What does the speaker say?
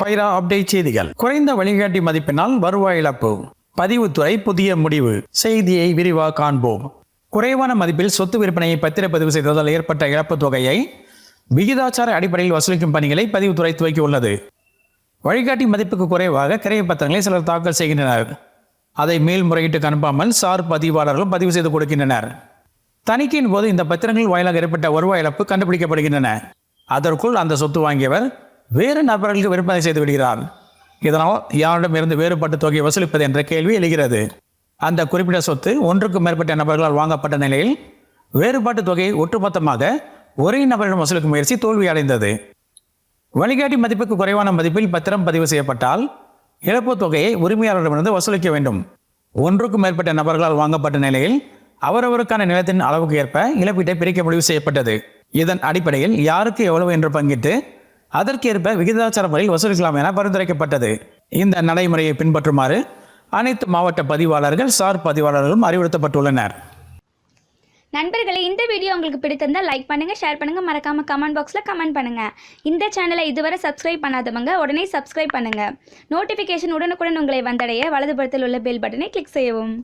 Faira update செய்திகள். குறைந்த வழிகாட்டி மதிப்பினால் வருவாய் இழப்பு. பதிவுத்துறை புதிய முடிவு. செய்தியை விரிவாக காண்போம். குறைவான மதிப்பில் சொத்து விற்பனையை பத்திரப்பதிவு செய்ததால் ஏற்பட்ட இழப்புத் தொகையை விகிதாச்சார அடிப்படையில் வசூலிக்கும் பணிகளை பதிவுத்துறை துவக்கியுள்ளது வழிகாட்டி மதிப்புக்கு குறைவாக கிரைய பத்திரங்களை சிலர் தாக்கல் செய்கின்றனர். அதை மேல்முறையீட்டுக்கு அனுப்பாமல் சார் பதிவாளர்கள் பதிவு செய்து கொடுக்கின்றனர். தணிக்கையின் போது இந்த பத்திரங்கள் வாயிலாக ஏற்பட்ட வருவாய் இழப்பு கண்டுபிடிக்கப்படுகின்றன. அதற்குள் அந்த சொத்து வாங்கியவர் வேறு நபர்களுக்கு விற்பனை செய்து விடுகிறார் இதனால் யாரிடமிருந்து வேறுபட்ட தொகையை வசூலிப்பது என்ற கேள்வி எழுகிறது. அந்த குறிப்பிட்ட சொத்து ஒன்றுக்கும் மேற்பட்ட நபர்களால் வாங்கப்பட்ட நிலையில் வேறுபாட்டு தொகையை ஒட்டுமொத்தமாக ஒரே நபரிடம் வசூலிக்கும் முயற்சி தோல்வியடைந்தது வழிகாட்டி மதிப்புக்கு குறைவான மதிப்பில் பத்திரம் பதிவு செய்யப்பட்டால் இழப்பு தொகையை உரிமையாளரிடமிருந்து வசூலிக்க வேண்டும். ஒன்றுக்கும் மேற்பட்ட நபர்களால் வாங்கப்பட்ட நிலையில் அவரவருக்கான நிலத்தின் அளவுக்கு ஏற்ப இழப்பீட்டை பிரிக்க முடிவு செய்யப்பட்டது. இதன் அடிப்படையில் யாருக்கு எவ்வளவு என்று பங்கிட்டு அதற்கேற்ப விகிதாச்சார முறையில் வசூலிக்கலாம் என பரிந்துரைக்கப்பட்டது. இந்த நடைமுறையை பின்பற்றுமாறு அனைத்து மாவட்ட பதிவாளர்கள் சார் பதிவாளர்களும் அறிவுறுத்தப்பட்டுள்ளனர். நண்பர்களே இந்த வீடியோ உங்களுக்கு பிடித்திருந்தால் லைக் பண்ணுங்கள் ஷேர் பண்ணுங்கள் மறக்காமல் கமெண்ட் பாக்ஸில் கமெண்ட் பண்ணுங்க. இந்த சேனலை இதுவரை சப்ஸ்கிரைப் பண்ணாதவங்க உடனே சப்ஸ்கிரைப் பண்ணுங்கள் நோட்டிஃபிகேஷன் உடனுக்குடன் உங்களை வந்தடைய வலதுபுறத்தில் உள்ள பெல் பட்டனை கிளிக் செய்யவும்.